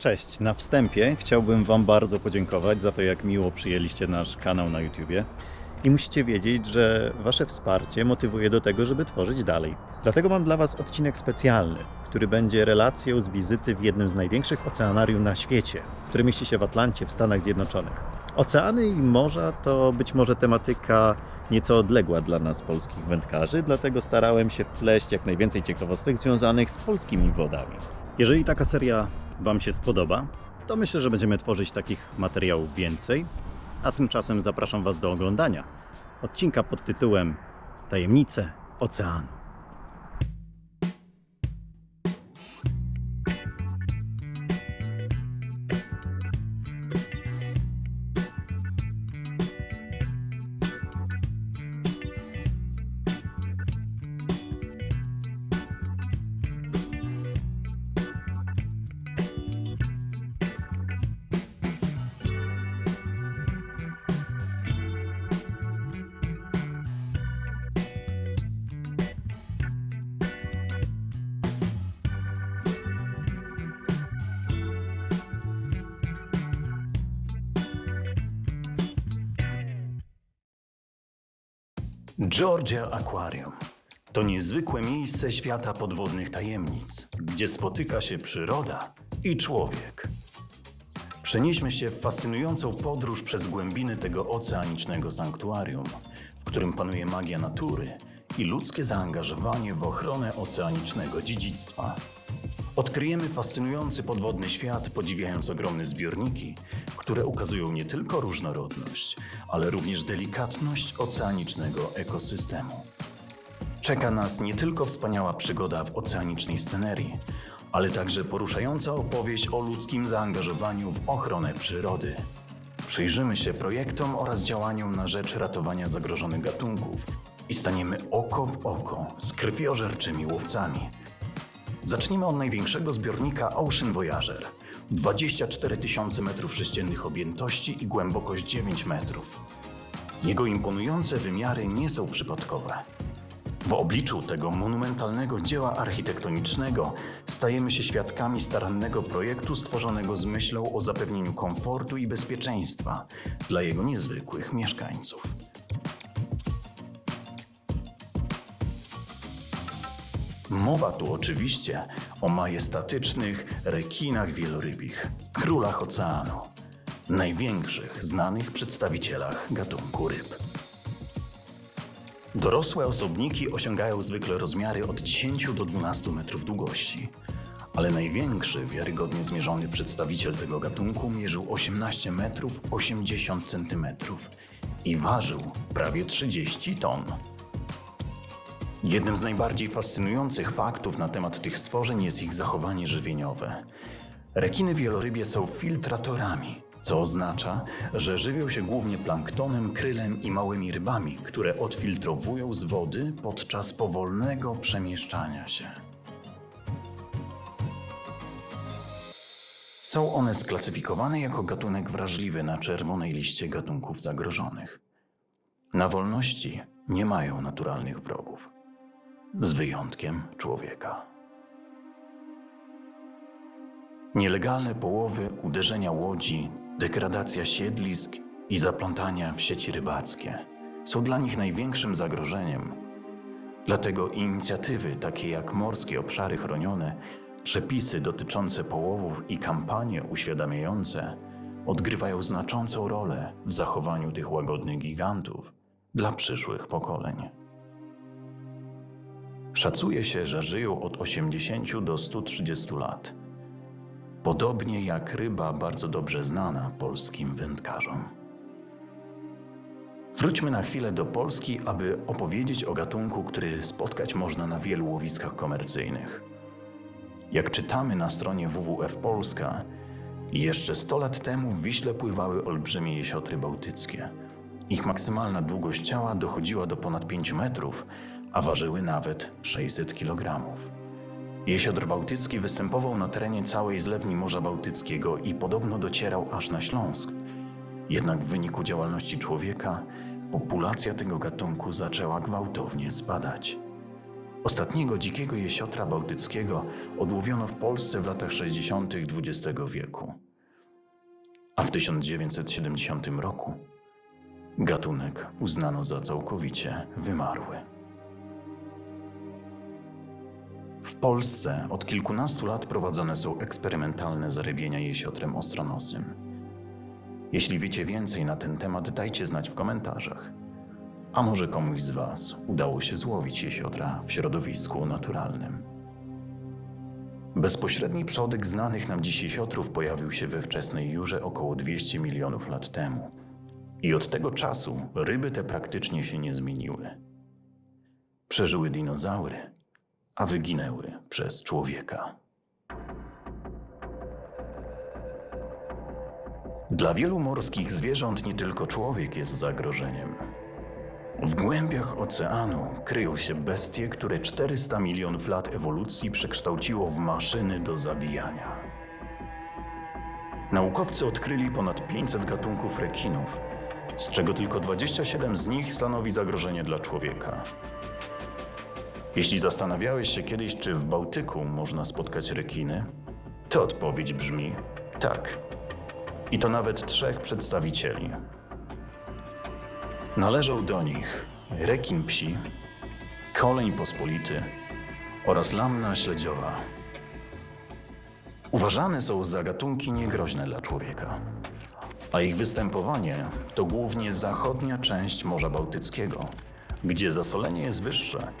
Cześć, na wstępie chciałbym Wam bardzo podziękować za to, jak miło przyjęliście nasz kanał na YouTubie. I musicie wiedzieć, że Wasze wsparcie motywuje do tego, żeby tworzyć dalej. Dlatego mam dla Was odcinek specjalny, który będzie relacją z wizyty w jednym z największych oceanarium na świecie, który mieści się w Atlancie w Stanach Zjednoczonych. Oceany i morza to być może tematyka nieco odległa dla nas, polskich wędkarzy, dlatego starałem się wpleść jak najwięcej ciekawostek związanych z polskimi wodami. Jeżeli taka seria Wam się spodoba, to myślę, że będziemy tworzyć takich materiałów więcej, a tymczasem zapraszam Was do oglądania odcinka pod tytułem Tajemnice Oceanu. Georgia Aquarium to niezwykłe miejsce świata podwodnych tajemnic, gdzie spotyka się przyroda i człowiek. Przenieśmy się w fascynującą podróż przez głębiny tego oceanicznego sanktuarium, w którym panuje magia natury i ludzkie zaangażowanie w ochronę oceanicznego dziedzictwa. Odkryjemy fascynujący podwodny świat, podziwiając ogromne zbiorniki, które ukazują nie tylko różnorodność, ale również delikatność oceanicznego ekosystemu. Czeka nas nie tylko wspaniała przygoda w oceanicznej scenerii, ale także poruszająca opowieść o ludzkim zaangażowaniu w ochronę przyrody. Przyjrzymy się projektom oraz działaniom na rzecz ratowania zagrożonych gatunków i staniemy oko w oko z krwiożerczymi łowcami. Zacznijmy od największego zbiornika Ocean Voyager. 24 tysiące metrów sześciennych objętości i głębokość 9 metrów. Jego imponujące wymiary nie są przypadkowe. W obliczu tego monumentalnego dzieła architektonicznego stajemy się świadkami starannego projektu stworzonego z myślą o zapewnieniu komfortu i bezpieczeństwa dla jego niezwykłych mieszkańców. Mowa tu oczywiście o majestatycznych rekinach wielorybich, królach oceanu, największych znanych przedstawicielach gatunku ryb. Dorosłe osobniki osiągają zwykle rozmiary od 10 do 12 metrów długości, ale największy, wiarygodnie zmierzony przedstawiciel tego gatunku mierzył 18 metrów 80 centymetrów i ważył prawie 30 ton. Jednym z najbardziej fascynujących faktów na temat tych stworzeń jest ich zachowanie żywieniowe. Rekiny wielorybie są filtratorami, co oznacza, że żywią się głównie planktonem, krylem i małymi rybami, które odfiltrowują z wody podczas powolnego przemieszczania się. Są one sklasyfikowane jako gatunek wrażliwy na czerwonej liście gatunków zagrożonych. Na wolności nie mają naturalnych wrogów z wyjątkiem człowieka. Nielegalne połowy, uderzenia łodzi, degradacja siedlisk i zaplątania w sieci rybackie są dla nich największym zagrożeniem. Dlatego inicjatywy takie jak Morskie Obszary Chronione, przepisy dotyczące połowów i kampanie uświadamiające odgrywają znaczącą rolę w zachowaniu tych łagodnych gigantów dla przyszłych pokoleń. Szacuje się, że żyją od 80 do 130 lat. Podobnie jak ryba bardzo dobrze znana polskim wędkarzom. Wróćmy na chwilę do Polski, aby opowiedzieć o gatunku, który spotkać można na wielu łowiskach komercyjnych. Jak czytamy na stronie WWF Polska, jeszcze 100 lat temu w Wiśle pływały olbrzymie jesiotry bałtyckie. Ich maksymalna długość ciała dochodziła do ponad 5 metrów, a ważyły nawet 600 kg. Jesiodr bałtycki występował na terenie całej zlewni Morza Bałtyckiego i podobno docierał aż na Śląsk. Jednak w wyniku działalności człowieka populacja tego gatunku zaczęła gwałtownie spadać. Ostatniego dzikiego jesiotra bałtyckiego odłowiono w Polsce w latach 60. XX wieku. A w 1970 roku gatunek uznano za całkowicie wymarły. W Polsce od kilkunastu lat prowadzone są eksperymentalne zarybienia jesiotrem ostronosym. Jeśli wiecie więcej na ten temat, dajcie znać w komentarzach. A może komuś z Was udało się złowić jesiotra w środowisku naturalnym? Bezpośredni przodek znanych nam dziś jesiotrów pojawił się we wczesnej Jurze około 200 milionów lat temu. I od tego czasu ryby te praktycznie się nie zmieniły. Przeżyły dinozaury, a wyginęły przez człowieka. Dla wielu morskich zwierząt nie tylko człowiek jest zagrożeniem. W głębiach oceanu kryją się bestie, które 400 milionów lat ewolucji przekształciło w maszyny do zabijania. Naukowcy odkryli ponad 500 gatunków rekinów, z czego tylko 27 z nich stanowi zagrożenie dla człowieka. Jeśli zastanawiałeś się kiedyś, czy w Bałtyku można spotkać rekiny, to odpowiedź brzmi tak. I to nawet trzech przedstawicieli. Należą do nich rekin psi, koleń pospolity oraz lamna śledziowa. Uważane są za gatunki niegroźne dla człowieka, a ich występowanie to głównie zachodnia część Morza Bałtyckiego, gdzie zasolenie jest wyższe,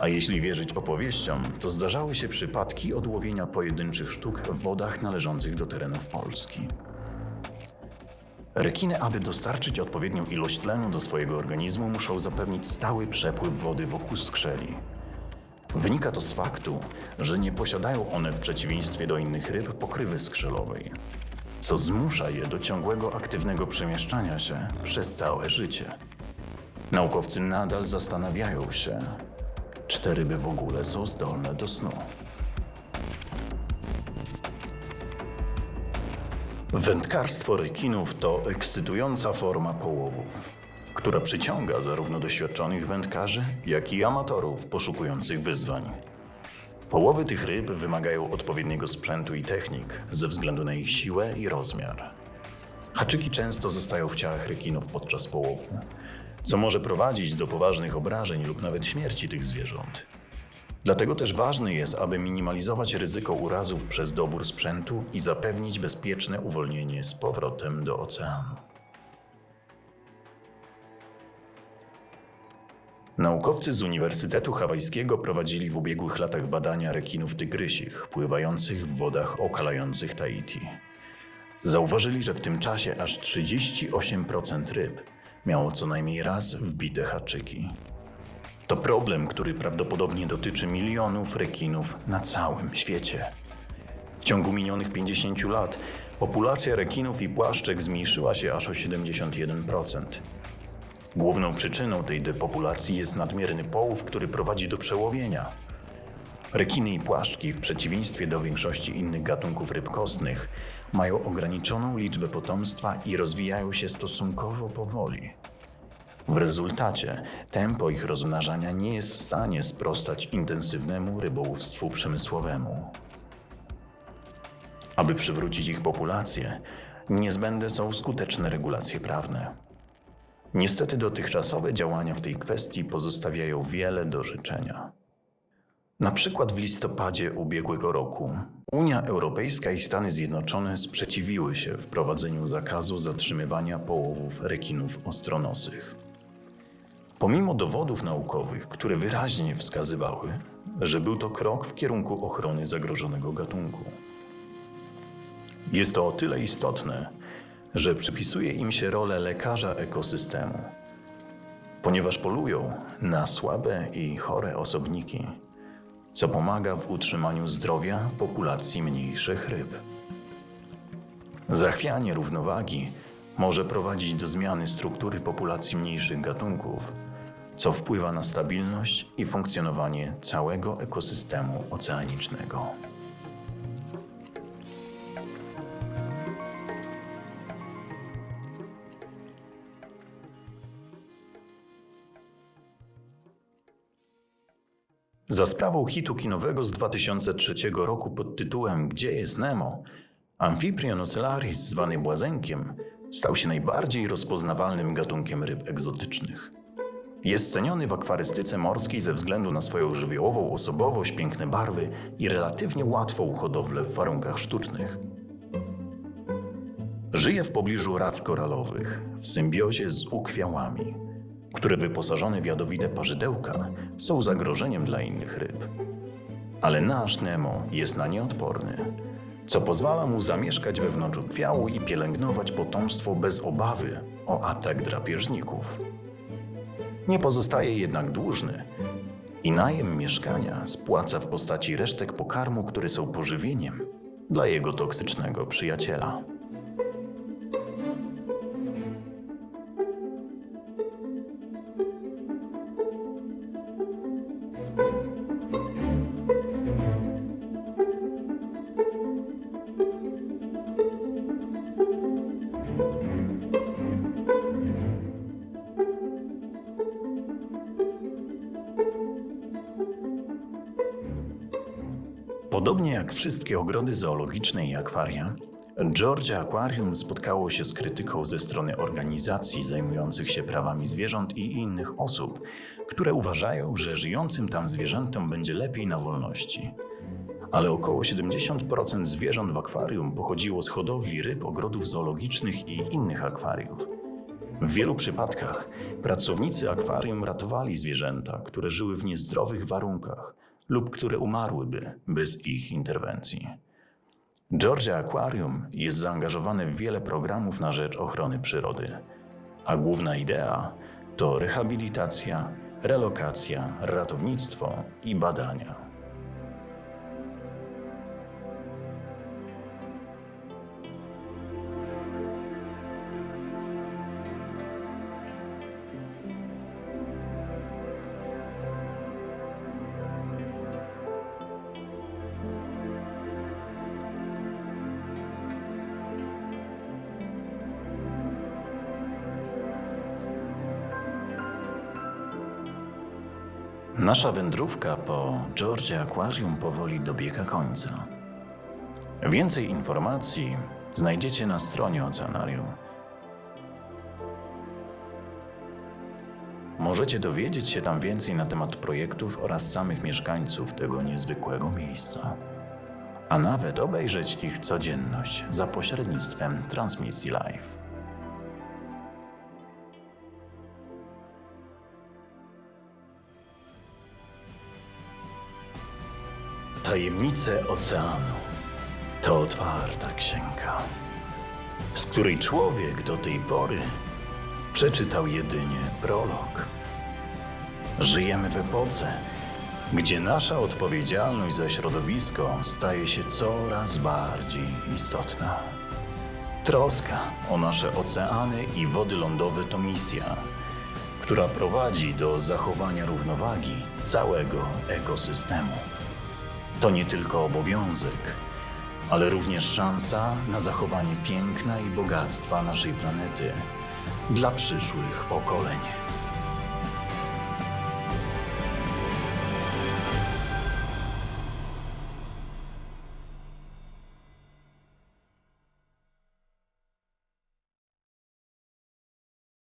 a jeśli wierzyć opowieściom, to zdarzały się przypadki odłowienia pojedynczych sztuk w wodach należących do terenów Polski. Rekiny, aby dostarczyć odpowiednią ilość tlenu do swojego organizmu, muszą zapewnić stały przepływ wody wokół skrzeli. Wynika to z faktu, że nie posiadają one w przeciwieństwie do innych ryb pokrywy skrzelowej, co zmusza je do ciągłego aktywnego przemieszczania się przez całe życie. Naukowcy nadal zastanawiają się, czy ryby w ogóle są zdolne do snu. Wędkarstwo rekinów to ekscytująca forma połowów, która przyciąga zarówno doświadczonych wędkarzy, jak i amatorów poszukujących wyzwań. Połowy tych ryb wymagają odpowiedniego sprzętu i technik ze względu na ich siłę i rozmiar. Haczyki często zostają w ciałach rekinów podczas połowu, co może prowadzić do poważnych obrażeń lub nawet śmierci tych zwierząt. Dlatego też ważne jest, aby minimalizować ryzyko urazów przez dobór sprzętu i zapewnić bezpieczne uwolnienie z powrotem do oceanu. Naukowcy z Uniwersytetu Hawajskiego prowadzili w ubiegłych latach badania rekinów tygrysich pływających w wodach okalających Tahiti. Zauważyli, że w tym czasie aż 38% ryb miało co najmniej raz wbite haczyki. To problem, który prawdopodobnie dotyczy milionów rekinów na całym świecie. W ciągu minionych 50 lat populacja rekinów i płaszczek zmniejszyła się aż o 71%. Główną przyczyną tej depopulacji jest nadmierny połów, który prowadzi do przełowienia. Rekiny i płaszczki, w przeciwieństwie do większości innych gatunków ryb kostnych, mają ograniczoną liczbę potomstwa i rozwijają się stosunkowo powoli. W rezultacie tempo ich rozmnażania nie jest w stanie sprostać intensywnemu rybołówstwu przemysłowemu. Aby przywrócić ich populację, niezbędne są skuteczne regulacje prawne. Niestety dotychczasowe działania w tej kwestii pozostawiają wiele do życzenia. Na przykład w listopadzie ubiegłego roku Unia Europejska i Stany Zjednoczone sprzeciwiły się wprowadzeniu zakazu zatrzymywania połowów rekinów ostronosych. Pomimo dowodów naukowych, które wyraźnie wskazywały, że był to krok w kierunku ochrony zagrożonego gatunku. Jest to o tyle istotne, że przypisuje im się rolę lekarza ekosystemu, ponieważ polują na słabe i chore osobniki, co pomaga w utrzymaniu zdrowia populacji mniejszych ryb. Zachwianie równowagi może prowadzić do zmiany struktury populacji mniejszych gatunków, co wpływa na stabilność i funkcjonowanie całego ekosystemu oceanicznego. Za sprawą hitu kinowego z 2003 roku pod tytułem Gdzie jest Nemo? Amphiprion ocellaris, zwany błazenkiem, stał się najbardziej rozpoznawalnym gatunkiem ryb egzotycznych. Jest ceniony w akwarystyce morskiej ze względu na swoją żywiołową osobowość, piękne barwy i relatywnie łatwą hodowlę w warunkach sztucznych. Żyje w pobliżu raf koralowych, w symbiozie z ukwiałami, które wyposażone w jadowite parzydełka są zagrożeniem dla innych ryb. Ale nasz Nemo jest na nie odporny, co pozwala mu zamieszkać we wnątrzu kwiału i pielęgnować potomstwo bez obawy o atak drapieżników. Nie pozostaje jednak dłużny i najem mieszkania spłaca w postaci resztek pokarmu, które są pożywieniem dla jego toksycznego przyjaciela. Podobnie jak wszystkie ogrody zoologiczne i akwaria, Georgia Aquarium spotkało się z krytyką ze strony organizacji zajmujących się prawami zwierząt i innych osób, które uważają, że żyjącym tam zwierzętom będzie lepiej na wolności. Ale około 70% zwierząt w akwarium pochodziło z hodowli ryb, ogrodów zoologicznych i innych akwariów. W wielu przypadkach pracownicy akwarium ratowali zwierzęta, które żyły w niezdrowych warunkach lub które umarłyby bez ich interwencji. Georgia Aquarium jest zaangażowane w wiele programów na rzecz ochrony przyrody, a główna idea to rehabilitacja, relokacja, ratownictwo i badania. Nasza wędrówka po Georgia Aquarium powoli dobiega końca. Więcej informacji znajdziecie na stronie Oceanarium. Możecie dowiedzieć się tam więcej na temat projektów oraz samych mieszkańców tego niezwykłego miejsca. A nawet obejrzeć ich codzienność za pośrednictwem transmisji live. Tajemnice oceanu to otwarta księga, z której człowiek do tej pory przeczytał jedynie prolog. Żyjemy w epoce, gdzie nasza odpowiedzialność za środowisko staje się coraz bardziej istotna. Troska o nasze oceany i wody lądowe to misja, która prowadzi do zachowania równowagi całego ekosystemu. To nie tylko obowiązek, ale również szansa na zachowanie piękna i bogactwa naszej planety dla przyszłych pokoleń.